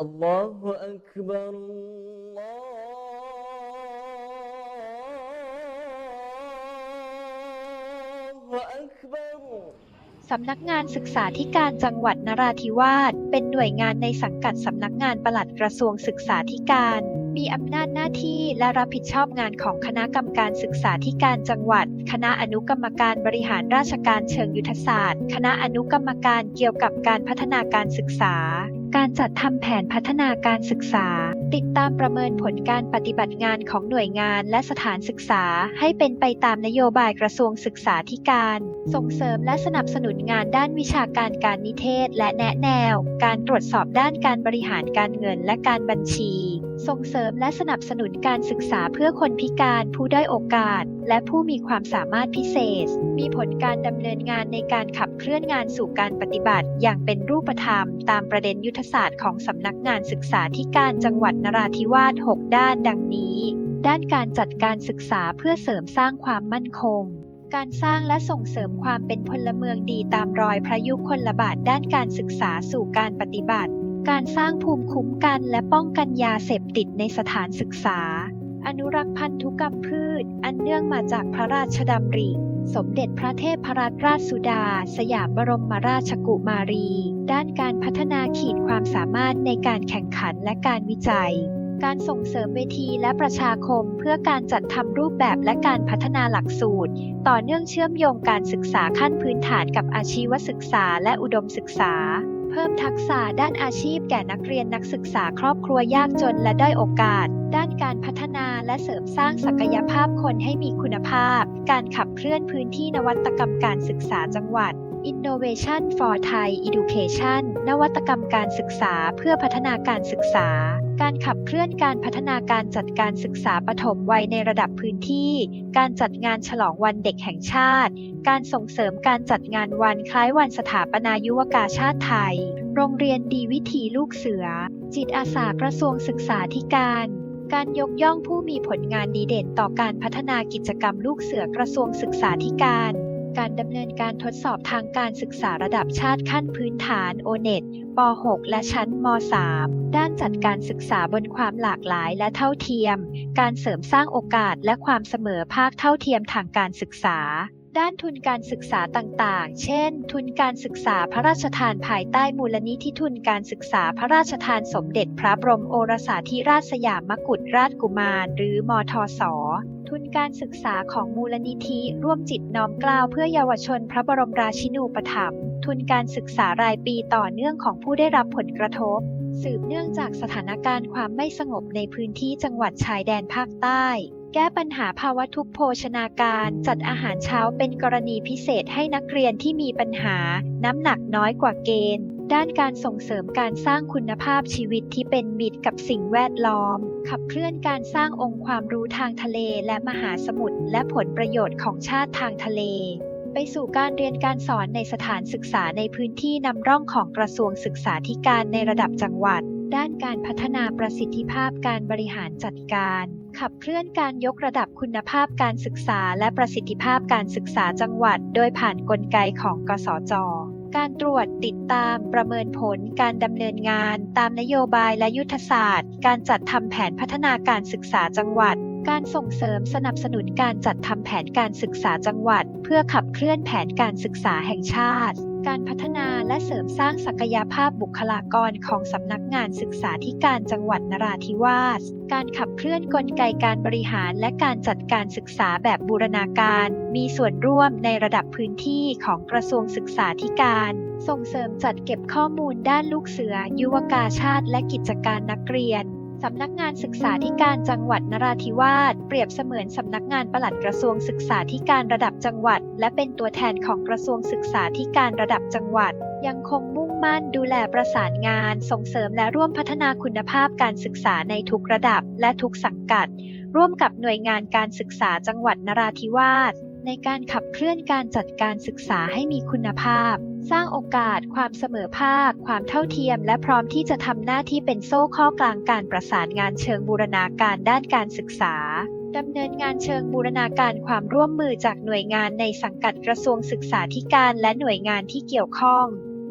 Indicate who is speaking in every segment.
Speaker 1: الله أكبر الله أكبر
Speaker 2: สำนักงานศึกษาธิการจังหวัดนราธิวาสเป็นหน่วยงานในสังกัดสำนักงานปลัดกระทรวงศึกษาธิการ มีอำนาจหน้าที่และรับผิดชอบงานของคณะกรรมการศึกษาธิการจังหวัด คณะอนุกรรมการบริหารราชการเชิงยุทธศาสตร์ คณะอนุกรรมการเกี่ยวกับการพัฒนาการศึกษา การจัดทำแผนพัฒนาการศึกษา ติดตามประเมินผลการปฏิบัติงานของหน่วยงานและสถานศึกษา ให้เป็นไปตามนโยบายกระทรวงศึกษาธิการ ส่งเสริมและสนับสนุนงานด้านวิชาการการนิเทศ และแนะแนว การตรวจสอบด้านการบริหารการเงินและการบัญชี ส่งเสริมและสนับสนุนการศึกษาเพื่อคนพิการผู้ด้อยโอกาส และผู้มีความสามารถพิเศษ มีผลการดำเนินงานในการขับเคลื่อนงานสู่การปฏิบัติ อย่างเป็นรูปธรรม ตามประเด็นยุทธศาสตร์ของสำนักงานศึกษาธิการจังหวัดนราธิวาส 6 ด้านดังนี้ ด้านการจัดการศึกษาเพื่อเสริมสร้างความมั่นคงการสร้างและส่งเสริมความเป็นพลเมืองดีตามรอยพระยุคลบาทด้านการศึกษาสู่การปฏิบัติ การสร้างภูมิคุ้มกันและป้องกันยาเสพติดในสถานศึกษา อนุรักษ์พันธุกรรมพืช อันเนื่องมาจากพระราชดำริ สมเด็จพระเทพรัตนราชสุดา สยามบรมราชกุมารี ด้านการพัฒนาขีดความสามารถในการแข่งขันและการวิจัย การส่งเสริมเวทีและประชาคมเพื่อการจัดทำรูปแบบและการพัฒนาหลักสูตร ต่อเนื่องเชื่อมโยงการศึกษาขั้นพื้นฐานกับอาชีวศึกษาและอุดมศึกษา เพิ่มทักษะด้านอาชีพแก่นักเรียนนักศึกษาครอบครัวยากจนและด้อยโอกาส ด้านการพัฒนาและเสริมสร้างศักยภาพคนให้มีคุณภาพ การขับเคลื่อนพื้นที่นวัตกรรมการศึกษาจังหวัด Innovation for Thai Education นวัตกรรมการศึกษาเพื่อพัฒนาการศึกษา การขับเคลื่อนการพัฒนาการจัดการศึกษาปฐมวัยในระดับพื้นที่ การจัดงานฉลองวันเด็กแห่งชาติ การส่งเสริมการจัดงานวันคล้ายวันสถาปนายุวกาชาติไทย โรงเรียนดีวิถีลูกเสือ จิตอาสากระทรวงศึกษาธิการการยกย่องผู้มีผลงานดีเด่นต่อการพัฒนากิจกรรมลูกเสือกระทรวงศึกษาธิการ การดำเนินการทดสอบทางการศึกษาระดับชาติขั้นพื้นฐาน o n e t ป .6 และชั้นม .3 ด้านจัดการศึกษาบนความหลากหลายและเท่าเทียม การเสริมสร้างโอกาสและความเสมอภาคเท่าเทียมทางการศึกษา ด้านทุนการศึกษาต่างๆ เช่น ทุนการศึกษาพระราชทานภายใต้มูลนิธิทุนการศึกษาพระราชทานสมเด็จพระบรมโอรสาธิราชสยามมกุฎราชกุมาร หรือมทศ ทุนการศึกษาของมูลนิธิร่วมจิตน้อมกล้าวเพื่อเยาวชนพระบรมราชินูปถัมภ์ทุนการศึกษารายปีต่อเนื่องของผู้ได้รับผลกระทบ สืบเนื่องจากสถานการณ์ความไม่สงบในพื้นที่จังหวัดชายแดนภาคใต้แก้ปัญหาภาวะทุกโภชนาการ จัดอาหารเช้าเป็นกรณีพิเศษให้นักเรียนที่มีปัญหา น้ำหนักน้อยกว่าเกณฑ์ ด้านการส่งเสริมการสร้างคุณภาพชีวิตที่เป็นมิตรกับสิ่งแวดล้อม ขับเคลื่อนการสร้างองค์ความรู้ทางทะเลและมหาสมุทรและผลประโยชน์ของชาติทางทะเล ไปสู่การเรียนการสอนในสถานศึกษาในพื้นที่นำร่องของกระทรวงศึกษาธิการในระดับจังหวัด ด้านการพัฒนาประสิทธิภาพการบริหารจัดการขับเคลื่อนการยกระดับคุณภาพการศึกษาและประสิทธิภาพการศึกษาจังหวัด โดยผ่านนกลไกของกสจ การตรวจติดตามประเมินผลการดำเนินงาน ตามนโยบายและยุทธศาสตร์ การจัดทำแผนพัฒนาการศึกษาจังหวัด การส่งเสริมสนับสนุนการจัดทำแผนการศึกษาจังหวัด เพื่อขับเคลื่อนแผนการศึกษาแห่งชาติ การพัฒนาและเสริมสร้างศักยภาพบุคลากรของสำนักงานศึกษาธิการจังหวัดนราธิวาส การขับเคลื่อนกลไกการบริหารและการจัดการศึกษาแบบบูรณาการ มีส่วนร่วมในระดับพื้นที่ของกระทรวงศึกษาธิการ ส่งเสริมจัดเก็บข้อมูลด้านลูกเสือ ยุวกาชาติ และกิจการนักเรียน สำนักงานศึกษาธิการจังหวัดนราธิวาสเปรียบเสมือนสำนักงานปลัดกระทรวงศึกษาธิการระดับจังหวัด และเป็นตัวแทนของกระทรวงศึกษาธิการระดับจังหวัด ยังคงมุ่งมั่นดูแลประสานงาน ส่งเสริมและร่วมพัฒนาคุณภาพการศึกษาในทุกระดับและทุกสังกัด ร่วมกับหน่วยงานการศึกษาจังหวัดนราธิวาสในการขับเคลื่อนการจัดการศึกษาให้มีคุณภาพ สร้างโอกาส ความเสมอภาค ความเท่าเทียม และพร้อมที่จะทำหน้าที่เป็นโซ่ข้อกลางการประสานงานเชิงบูรณาการด้านการศึกษาดำเนินงานเชิงบูรณาการความร่วมมือจากหน่วยงานในสังกัดกระทรวงศึกษาธิการและหน่วยงานที่เกี่ยวข้อง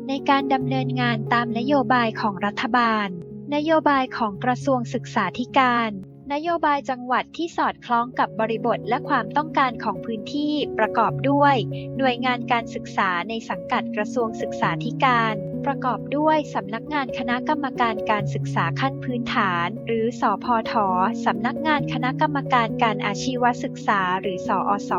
Speaker 2: ในการดำเนินงานตามนโยบายของรัฐบาล นโยบายของกระทรวงศึกษาธิการ นโยบายจังหวัดที่สอดคล้องกับบริบทและความต้องการของพื้นที่ประกอบด้วย หน่วยงานการศึกษาในสังกัดกระทรวงศึกษาธิการ ประกอบด้วยสำนักงานคณะกรรมการการศึกษาขั้นพื้นฐาน หรือสอพอทสำนักงานคณะกรรมการการอาชีวศึกษา หรือสออส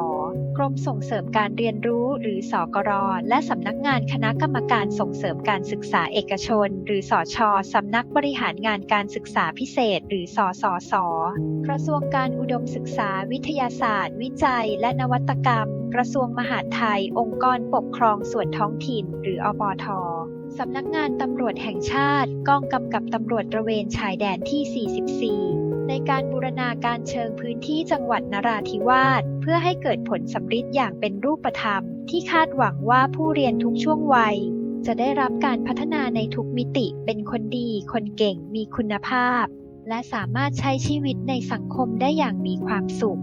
Speaker 2: กรมส่งเสริมการเรียนรู้หรือสกร และสำนักงานคณะกรรมการส่งเสริมการศึกษาเอกชน หรือสอชสำนักบริหารงานการศึกษาพิเศษ หรือสสสกระทรวงการอุดมศึกษาวิทยาศาสตร์ วิจัย และนวัตกรรม กระทรวงมหาดไทย องค์กรปกครองส่วนท้องถิ่น หรืออปทสำนักงานตำรวจแห่งชาติ กองกำกับตำรวจตระเวนชายแดนที่ 44 ในการบูรณาการเชิงพื้นที่จังหวัดนราธิวาสเพื่อให้เกิดผลสำฤทธิ์อย่างเป็นรูปธรรม ที่คาดหวังว่าผู้เรียนทุกช่วงวัย จะได้รับการพัฒนาในทุกมิติเป็นคนดี คนเก่งมีคุณภาพ และสามารถใช้ชีวิตในสังคมได้อย่างมีความสุข